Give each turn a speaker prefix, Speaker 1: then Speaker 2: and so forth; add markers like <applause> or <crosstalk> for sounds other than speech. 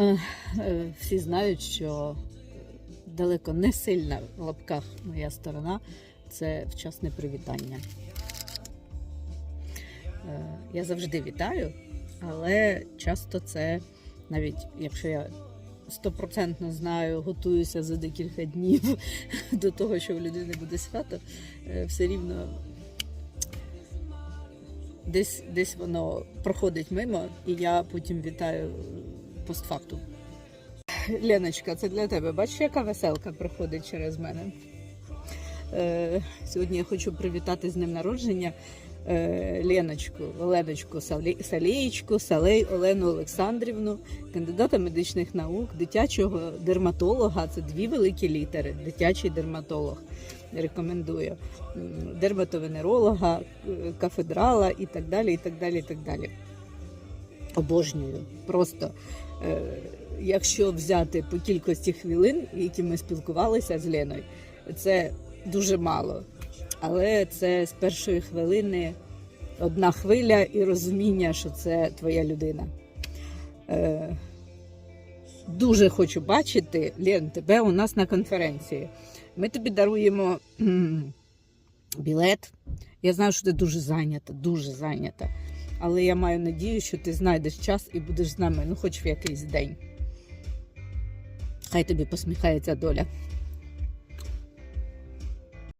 Speaker 1: Е, е, Всі знають, що далеко не сильна в лапках моя сторона це вчасне привітання. Е, Я завжди вітаю, але часто це, навіть якщо я стопроцентно знаю, готуюся за декілька днів <laughs> до того, що в людини буде свято, все рівно десь, десь воно проходить мимо, і я потім вітаю постфактум. Леночка, це для тебе. Бачиш, яка веселка проходить через мене. Е, сьогодні я хочу привітати з днем народження е, Леночку, Оленочку Салієчку, Салей Олену Олександрівну, кандидата медичних наук, дитячого дерматолога. Це дві великі літери. Дитячий дерматолог. Рекомендую. Дерматовенеролога, е, кафедрала і так далі. і так далі, і так далі. Обожнюю. Просто е, якщо взяти по кількості хвилин, які ми спілкувалися з Леною, це дуже мало. Але це з першої хвилини одна хвиля і розуміння, що це твоя людина. Е, дуже хочу бачити, Лен, тебе у нас на конференції. Ми тобі даруємо білет. Я знаю, що ти дуже зайнята, дуже зайнята. Але я маю надію, що ти знайдеш час і будеш з нами, ну, хоч в якийсь день. Хай тобі посміхається доля.